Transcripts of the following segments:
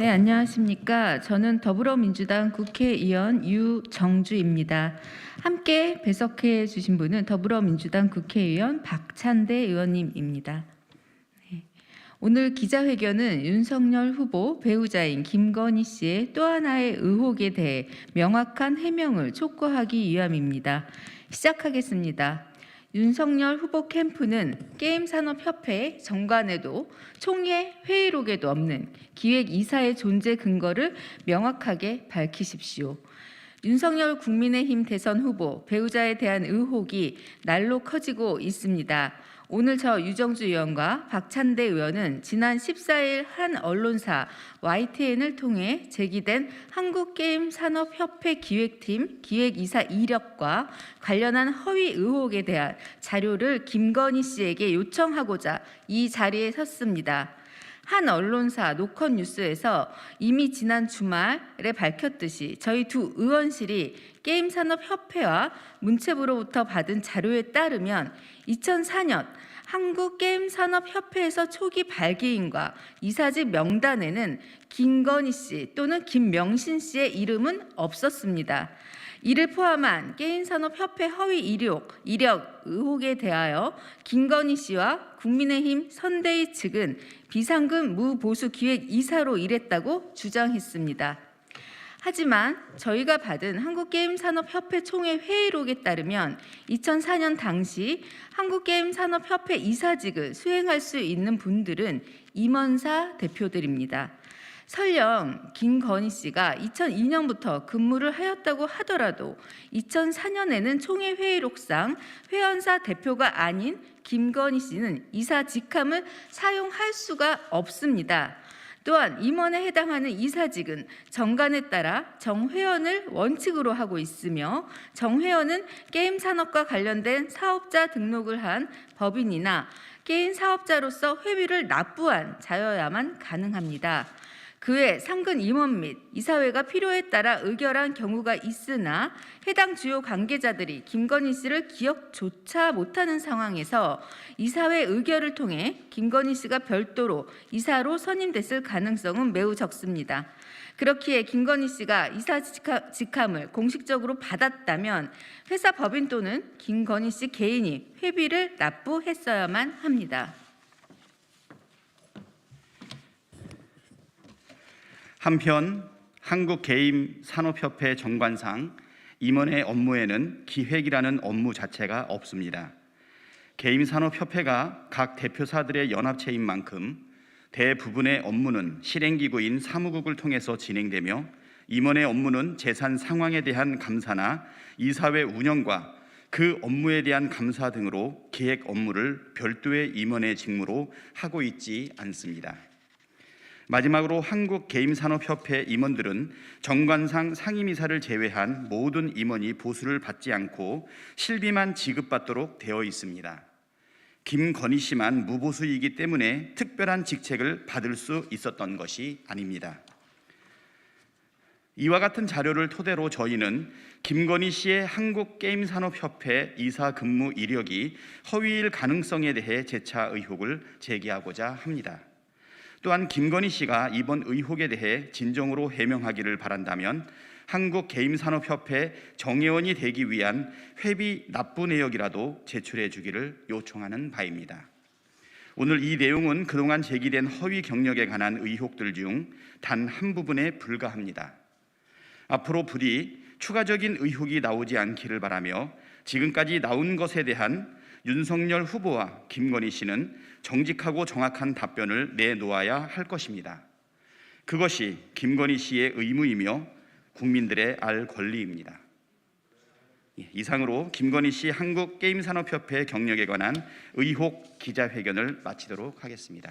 네, 안녕하십니까. 저는 더불어민주당 국회의원 유정주입니다. 함께 배석해 주신 분은 더불어민주당 국회의원 박찬대 의원님입니다. 네. 오늘 기자회견은 윤석열 후보 배우자인 김건희 씨의 또 하나의 의혹에 대해 명확한 해명을 촉구하기 위함입니다. 시작하겠습니다. 윤석열 후보 캠프는 게임산업협회 정관에도 총회 회의록에도 없는 기획이사의 존재 근거를 명확하게 밝히십시오. 윤석열 국민의힘 대선 후보 배우자에 대한 의혹이 날로 커지고 있습니다. 오늘 저 유정주 의원과 박찬대 의원은 지난 14일 한 언론사 YTN을 통해 제기된 한국게임산업협회 기획팀 기획이사 이력과 관련한 허위 의혹에 대한 자료를 김건희 씨에게 요청하고자 이 자리에 섰습니다. 한 언론사 노컷 뉴스에서 이미 지난 주말에 밝혔듯이 저희 두 의원실이 게임산업협회와 문체부로부터 받은 자료에 따르면 2004년 한국게임산업협회에서 초기 발기인과 이사직 명단에는 김건희 씨 또는 김명신 씨의 이름은 없었습니다. 이를 포함한 게임산업협회 허위 이력, 이력 의혹에 대하여 김건희 씨와 국민의힘 선대위 측은 비상금 무보수 기획 이사로 일했다고 주장했습니다. 하지만 저희가 받은 한국게임산업협회 총회 회의록에 따르면 2004년 당시 한국게임산업협회 이사직을 수행할 수 있는 분들은 임원사 대표들입니다. 설령 김건희 씨가 2002년부터 근무를 하였다고 하더라도 2004년에는 총회 회의록상 회원사 대표가 아닌 김건희 씨는 이사 직함을 사용할 수가 없습니다. 또한 임원에 해당하는 이사직은 정관에 따라 정회원을 원칙으로 하고 있으며 정회원은 게임 산업과 관련된 사업자 등록을 한 법인이나 게임 사업자로서 회비를 납부한 자여야만 가능합니다. 그 외 상근 임원 및 이사회가 필요에 따라 의결한 경우가 있으나 해당 주요 관계자들이 김건희 씨를 기억조차 못하는 상황에서 이사회 의결을 통해 김건희 씨가 별도로 이사로 선임됐을 가능성은 매우 적습니다. 그렇기에 김건희 씨가 이사 직함을 공식적으로 받았다면 회사 법인 또는 김건희 씨 개인이 회비를 납부했어야만 합니다. 한편 한국 게임 산업협회 정관상 임원의 업무에는 기획이라는 업무 자체가 없습니다. 게임 산업협회가 각 대표사들의 연합체인 만큼 대부분의 업무는 실행기구인 사무국을 통해서 진행되며 임원의 업무는 재산 상황에 대한 감사나 이사회 운영과 그 업무에 대한 감사 등으로 기획 업무를 별도의 임원의 직무로 하고 있지 않습니다. 마지막으로 한국 게임산업협회 임원들은 정관상 상임이사를 제외한 모든 임원이 보수를 받지 않고 실비만 지급받도록 되어 있습니다. 김건희 씨만 무보수이기 때문에 특별한 직책을 받을 수 있었던 것이 아닙니다. 이와 같은 자료를 토대로 저희는 김건희 씨의 한국게임산업협회 이사 근무 이력이 허위일 가능성에 대해 재차 의혹을 제기하고자 합니다. 또한 김건희 씨가 이번 의혹에 대해 진정으로 해명하기를 바란다면 한국 게임산업협회 정회원이 되기 위한 회비 납부 내역이라도 제출해 주기를 요청하는 바입니다. 오늘 이 내용은 그동안 제기된 허위 경력에 관한 의혹들 중 단 한 부분에 불과합니다. 앞으로 부디 추가적인 의혹이 나오지 않기를 바라며 지금까지 나온 것에 대한 윤석열 후보와 김건희 씨는 정직하고 정확한 답변을 내놓아야 할 것입니다. 그것이 김건희 씨의 의무이며 국민들의 알 권리입니다. 예, 이상으로 김건희 씨 한국게임산업협회 경력에 관한 의혹 기자회견을 마치도록 하겠습니다.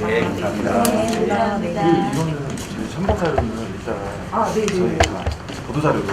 네, 감사합니다. 네, 감사합니다. 이거는 저희 첨부 자료는 이따 저희 다 보도 자료로